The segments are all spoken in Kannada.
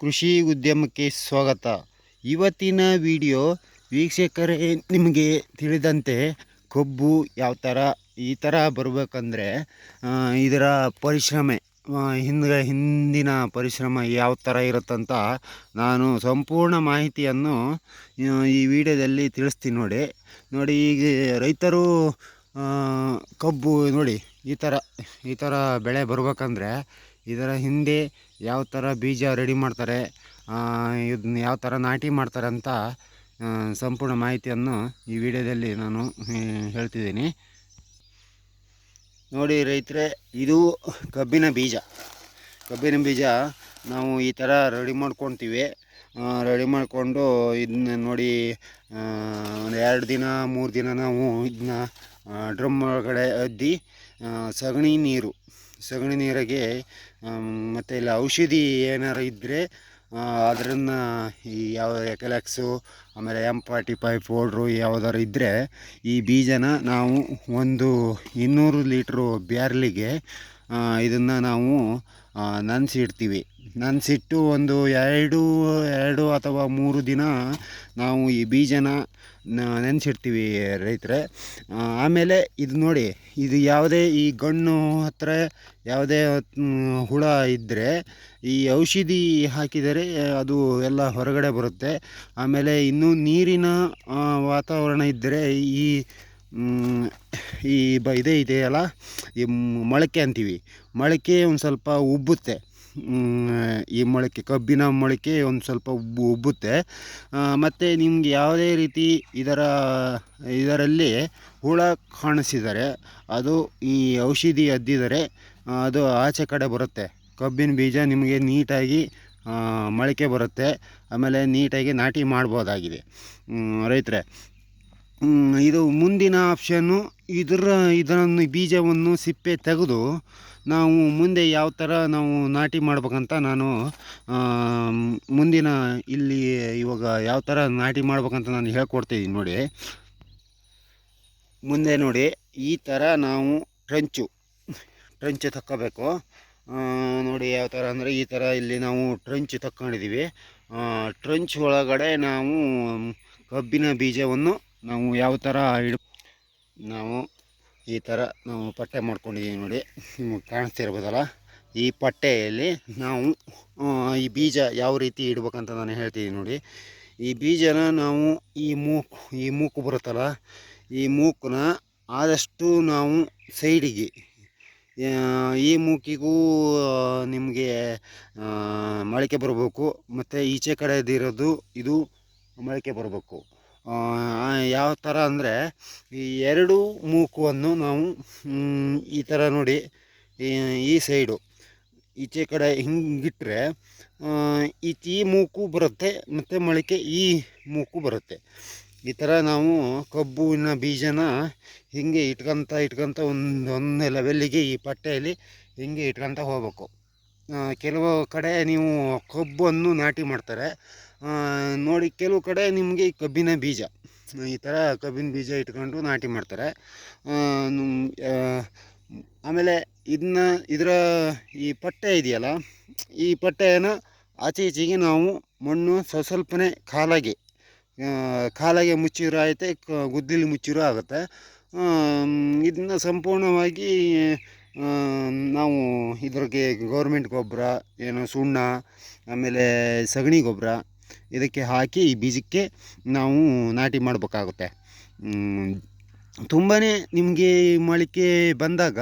ಕೃಷಿ ಉದ್ಯಮಕ್ಕೆ ಸ್ವಾಗತ. ಇವತ್ತಿನ ವಿಡಿಯೋ ವೀಕ್ಷಕರೇ ನಿಮಗೆ ತಿಳಿದಂತೆ ಕಬ್ಬು ಯಾವ ಥರ, ಈ ಥರ ಬರಬೇಕಂದ್ರೆ ಇದರ ಪರಿಶ್ರಮೆ ಹಿಂದೆ ಹಿಂದ ಹಿಂದಿನ ಪರಿಶ್ರಮ ಯಾವ ಥರ ಇರುತ್ತಂತ ನಾನು ಸಂಪೂರ್ಣ ಮಾಹಿತಿಯನ್ನು ಈ ವಿಡಿಯೋದಲ್ಲಿ ತಿಳಿಸ್ತೀನಿ ನೋಡಿ. ನೋಡಿ, ಈಗ ರೈತರು ಕಬ್ಬು ನೋಡಿ, ಈ ಥರ ಈ ಥರ ಬೆಳೆ ಬರ್ಬೇಕಂದ್ರೆ ಇದರ ಹಿಂದೆ ಯಾವ ಥರ ಬೀಜ ರೆಡಿ ಮಾಡ್ತಾರೆ ಇದನ್ನ ಯಾವ ಥರ ನಾಟಿ ಮಾಡ್ತಾರೆ ಅಂತ ಸಂಪೂರ್ಣ ಮಾಹಿತಿಯನ್ನು ಈ ವಿಡಿಯೋದಲ್ಲಿ ನಾನು ಹೇಳ್ತಿದ್ದೀನಿ. ನೋಡಿ ರೈತರೆ, ಇದು ಕಬ್ಬಿನ ಬೀಜ. ಕಬ್ಬಿನ ಬೀಜ ನಾವು ಈ ಥರ ರೆಡಿ ಮಾಡ್ಕೊತೀವಿ. ರೆಡಿ ಮಾಡಿಕೊಂಡು ಇದನ್ನ ನೋಡಿ ಒಂದು ಎರಡು ದಿನ, ಮೂರು ದಿನ ನಾವು ಇದನ್ನ ಡ್ರಮ್ ಒಳಗಡೆ ಅದ್ದಿ ಸಗಣಿ ನೀರು ಸಗಣಿ ನೀರಿಗೆ ಮತ್ತು ಇಲ್ಲ ಔಷಧಿ ಏನಾರು ಇದ್ದರೆ ಅದರನ್ನು ಈ ಯಾವ ಎಕಲೆಕ್ಸು ಆಮೇಲೆ ಎಂ ಫಾರ್ಟಿ ಫೈವ್ ಪೌಡ್ರು ಯಾವುದಾದ್ರು ಇದ್ದರೆ ಈ ಬೀಜನ ನಾವು ಒಂದು ಇನ್ನೂರು ಲೀಟ್ರು ಬ್ಯಾರ್ಲಿಗೆ ಇದನ್ನು ನಾವು ನೆನೆಸಿಡ್ತೀವಿ ನೆನೆಸಿಟ್ಟು ಒಂದು ಎರಡು ಎರಡು ಅಥವಾ ಮೂರು ದಿನ ನಾವು ಈ ಬೀಜನ ನೆನೆಸಿಡ್ತೀವಿ ರೈತರೆ. ಆಮೇಲೆ ಇದು ನೋಡಿ, ಇದು ಯಾವುದೇ ಈ ಗಣ್ಣು ಹತ್ತಿರ ಯಾವುದೇ ಹುಳ ಇದ್ದರೆ ಈ ಔಷಧಿ ಹಾಕಿದರೆ ಅದು ಎಲ್ಲ ಹೊರಗಡೆ ಬರುತ್ತೆ. ಆಮೇಲೆ ಇನ್ನೂ ನೀರಿನ ವಾತಾವರಣ ಇದ್ದರೆ ಈ ಈ ಬ ಇದೇ ಇದೆಯಲ್ಲ ಈ ಮೊಳಕೆ ಅಂತೀವಿ. ಮೊಳಕೆ ಒಂದು ಸ್ವಲ್ಪ ಉಬ್ಬುತ್ತೆ. ಈ ಮೊಳಕೆ, ಕಬ್ಬಿನ ಮೊಳಕೆ ಒಂದು ಸ್ವಲ್ಪ ಉಬ್ಬು, ಉಬ್ಬುತ್ತೆ. ಮತ್ತು ನಿಮ್ಗೆ ಯಾವುದೇ ರೀತಿ ಇದರ, ಇದರಲ್ಲಿ ಹುಳ ಕಾಣಿಸಿದರೆ, ಅದು ಈ ಔಷಧಿ ಅದ್ದಿದರೆ ಅದು ಆಚೆ ಕಡೆ ಬರುತ್ತೆ. ಕಬ್ಬಿನ ಬೀಜ ನಿಮಗೆ ನೀಟಾಗಿ ಮೊಳಕೆ ಬರುತ್ತೆ. ಆಮೇಲೆ ನೀಟಾಗಿ ನಾಟಿ ಮಾಡ್ಬೋದಾಗಿದೆ. ರೈತರೆ ಇದು ಮುಂದಿನ ಆಪ್ಷನ್ನು ಇದರ ಇದನ್ನು ಬೀಜವನ್ನು ಸಿಪ್ಪೆ ತೆಗೆದು ನಾವು ಮುಂದೆ ಯಾವ ಥರ ನಾವು ನಾಟಿ ಮಾಡ್ಬೇಕಂತ ನಾನು ಮುಂದಿನ ಇಲ್ಲಿ ಇವಾಗ ಯಾವ ಥರ ನಾಟಿ ಮಾಡ್ಬೇಕಂತ ನಾನು ಹೇಳ್ಕೊಡ್ತಿದ್ದೀನಿ ನೋಡಿ. ಮುಂದೆ ನೋಡಿ, ಈ ಥರ ನಾವು ಟ್ರಂಚು ಟ್ರಂಚು ತಕ್ಕೋಬೇಕು. ನೋಡಿ ಯಾವ ಥರ ಅಂದರೆ ಈ ಥರ ಇಲ್ಲಿ ನಾವು ಟ್ರಂಚ್ ತಕ್ಕೊಂಡಿದ್ದೀವಿ. ಟ್ರಂಚ್ ಒಳಗಡೆ ನಾವು ಕಬ್ಬಿನ ಬೀಜವನ್ನು ನಾವು ಯಾವ ಥರ ಇಡ್ ನಾವು ಈ ಥರ ನಾವು ಪಟ್ಟೆ ಮಾಡ್ಕೊಂಡಿದ್ದೀವಿ ನೋಡಿ, ನಿಮಗೆ ಕಾಣಿಸ್ತಿರ್ಬೋದಲ್ಲ? ಈ ಪಟ್ಟೆಯಲ್ಲಿ ನಾವು ಈ ಬೀಜ ಯಾವ ರೀತಿ ಇಡ್ಬೇಕಂತ ನಾನು ಹೇಳ್ತೀನಿ ನೋಡಿ. ಈ ಬೀಜನ ನಾವು ಈ ಮೂಕು ಈ ಮೂಕು ಬರುತ್ತಲ್ಲ, ಈ ಮೂಕನ್ನ ಆದಷ್ಟು ನಾವು ಸೈಡಿಗೆ ಈ ಮೂಕಿಗೂ ನಿಮಗೆ ಮೊಳಕೆ ಬರಬೇಕು. ಮತ್ತು ಈಚೆ ಕಡೆದಿರೋದು ಇದು ಮೊಳಕೆ ಬರಬೇಕು. ಯಾವ ಥರ ಅಂದರೆ ಈ ಎರಡು ಮೂಕುವನ್ನು ನಾವು ಈ ಥರ ನೋಡಿ, ಈ ಸೈಡು, ಈಚೆ ಕಡೆ ಹಿಂಗಿಟ್ಟರೆ ಈಚೆ ಈ ಮೂಕು ಬರುತ್ತೆ, ಮತ್ತು ಮೊಳಕೆ ಈ ಮೂಕು ಬರುತ್ತೆ. ಈ ಥರ ನಾವು ಕಬ್ಬುವಿನ ಬೀಜನ ಹಿಂಗೆ ಇಟ್ಕೊತ ಇಟ್ಕೊತ ಒಂದು ಒಂದು ಲೆವೆಲ್ಲಿಗೆ ಈ ಪಟ್ಟೆಯಲ್ಲಿ ಹಿಂಗೆ ಇಟ್ಕೊತ ಹೋಗ್ಬೇಕು. ಕೆಲವು ಕಡೆ ನೀವು ಕಬ್ಬನ್ನು ನಾಟಿ ಮಾಡ್ತಾರೆ. ನೋಡಿ ಕೆಲವು ಕಡೆ ನಿಮಗೆ ಈ ಕಬ್ಬಿನ ಬೀಜ ಈ ಥರ ಕಬ್ಬಿನ ಬೀಜ ಇಟ್ಕೊಂಡು ನಾಟಿ ಮಾಡ್ತಾರೆ. ಆಮೇಲೆ ಇದನ್ನ ಇದರ ಈ ಪಟ್ಟೆ ಇದೆಯಲ್ಲ ಈ ಪಟ್ಟೆಯನ್ನು ಆಚೆ ಈಚೆಗೆ ನಾವು ಮಣ್ಣು ಸ್ವಸ್ವಲ್ಪನೇ ಕಾಲಾಗಿ ಆ, ಕಾಲಾಗೆ ಮುಚ್ಚಿರೋ ಐತೆ ಗುದ್ದಿಲಿ ಮುಚ್ಚಿರೋ ಆಗುತ್ತೆ. ಇದನ್ನ ಸಂಪೂರ್ಣವಾಗಿ ನಾವು ಇದ್ರಿಗೆ ಗೌರ್ಮೆಂಟ್ ಗೊಬ್ಬರ ಏನು ಸುಣ್ಣ ಆಮೇಲೆ ಸಗಣಿ ಗೊಬ್ಬರ ಇದಕ್ಕೆ ಹಾಕಿ ಈ ಬೀಜಕ್ಕೆ ನಾವು ನಾಟಿ ಮಾಡಬೇಕಾಗುತ್ತೆ. ತುಂಬಾ ನಿಮಗೆ ಮೊಳಕೆ ಬಂದಾಗ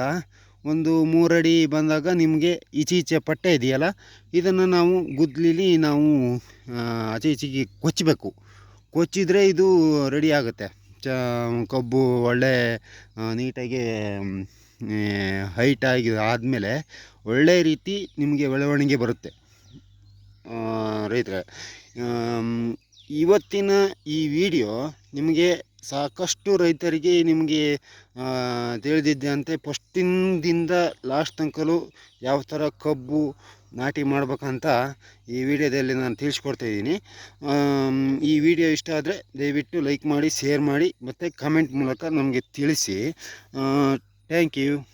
ಒಂದು ಮೂರಡಿ ಬಂದಾಗ ನಿಮಗೆ ಈಚೀಚೆ ಪಟ್ಟೆ ಇದೆಯಲ್ಲ ಇದನ್ನು ನಾವು ಗುದ್ಲಿಲಿ ನಾವು ಆಚೆ ಈಚೆಗೆ ಕೊಚ್ಚಬೇಕು ಕೊಚ್ಚಿದರೆ ಇದು ರೆಡಿ ಆಗುತ್ತೆ. ಚ ಕಬ್ಬು ಒಳ್ಳೆ ಆ, ನೀಟಾಗಿ ಆಗಿ ಆದಮೇಲೆ ಒಳ್ಳೆ ರೀತಿ ನಿಮಗೆ ಬೆಳವಣಿಗೆ ಬರುತ್ತೆ. ರೈತರ ಇವತ್ತಿನ ಈ ವಿಡಿಯೋ ನಿಮಗೆ ಸಾಕಷ್ಟು ರೈತರಿಗೆ ನಿಮಗೆ ತಿಳಿದಿದ್ದೆ ತಿಳಿದಿದ್ದಂತೆ ಫಸ್ಟಿಂದಿಂದ ಲಾಸ್ಟ್ ತನಕಲೂ ಯಾವ ಥರ ಕಬ್ಬು ನಾಟಿ ಮಾಡ್ಬೇಕಂತ ಈ ವಿಡಿಯೋದಲ್ಲಿ ನಾನು ತಿಳಿಸ್ಕೊಡ್ತಾಯಿದ್ದೀನಿ ಈ ವಿಡಿಯೋ ಇಷ್ಟ ಆದರೆ ದಯವಿಟ್ಟು ಲೈಕ್ ಮಾಡಿ ಶೇರ್ ಮಾಡಿ, ಮತ್ತು ಕಮೆಂಟ್ ಮೂಲಕ ನಮಗೆ ತಿಳಿಸಿ. Thank you.